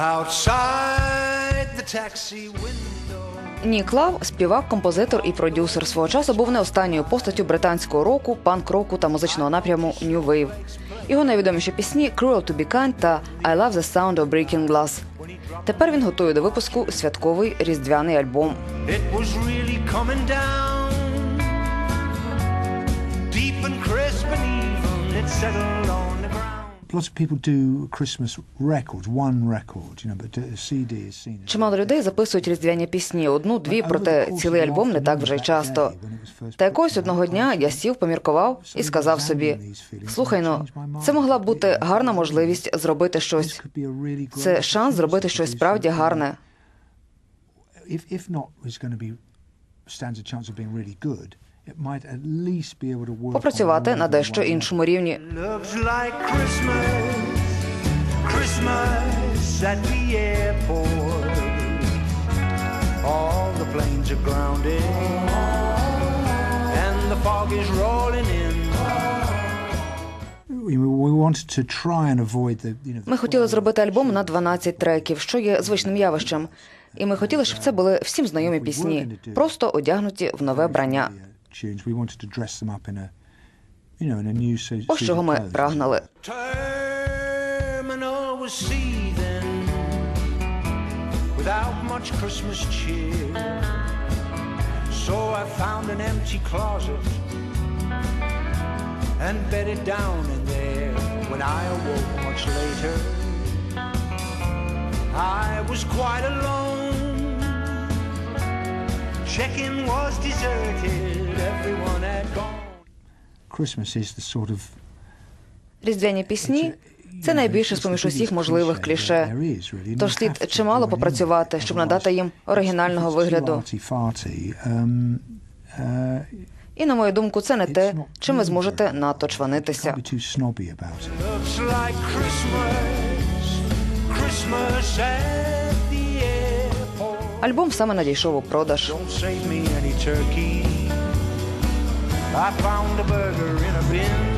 Outside the taxi window. Нік Лав, співак, композитор і продюсер свого часу був не останньою постаттю британського року, панк-року та музичного напряму New Wave. Його найвідоміші пісні «Cruel to be kind» та «I love the sound of breaking glass». Тепер він готує до випуску святковий різдвяний альбом. It was really coming down. Deep and crisp and even, it settled on the ground. Lots of people do Christmas records, one record, you know, but a CD is seen Чимало людей записують різдвяні пісні, одну-дві, проте цілий альбом не так вже й часто. Та якогось одного дня я сів, поміркував і сказав собі: слухай ну, це могла б бути гарна можливість зробити щось. Це шанс зробити щось справді гарне. If, if not, it's going to be stands a chance of being really good. It might at least be able to work. Попрацювати на дещо іншому рівні. All the planes are grounded, and the fog is rolling in. We, we wanted to try and avoid the, you know, the Ми хотіли зробити альбом на 12 треків, що є звичним явищем. І ми хотіли, щоб це були всім знайомі пісні, просто одягнуті в нове брання. tunes. We wanted to dress them up in a, you know, in a new suit. Ось чого ми прагнули. Terminal was seething without much Christmas cheer. So I found an empty closet and bedded down in there. When I awoke much later, I was quite alone. Check-in was deserted, everyone had gone. Christmas is the sort of Різдвяні пісні це найбільше з поміж усіх можливих кліше. Тож слід чимало попрацювати, щоб надати їм оригінального вигляду. Um, uh, І на мою думку, це не те, чим ви зможете надто чванитися. Can't be Альбом саме надійшов у продаж. I found a burger in a bin.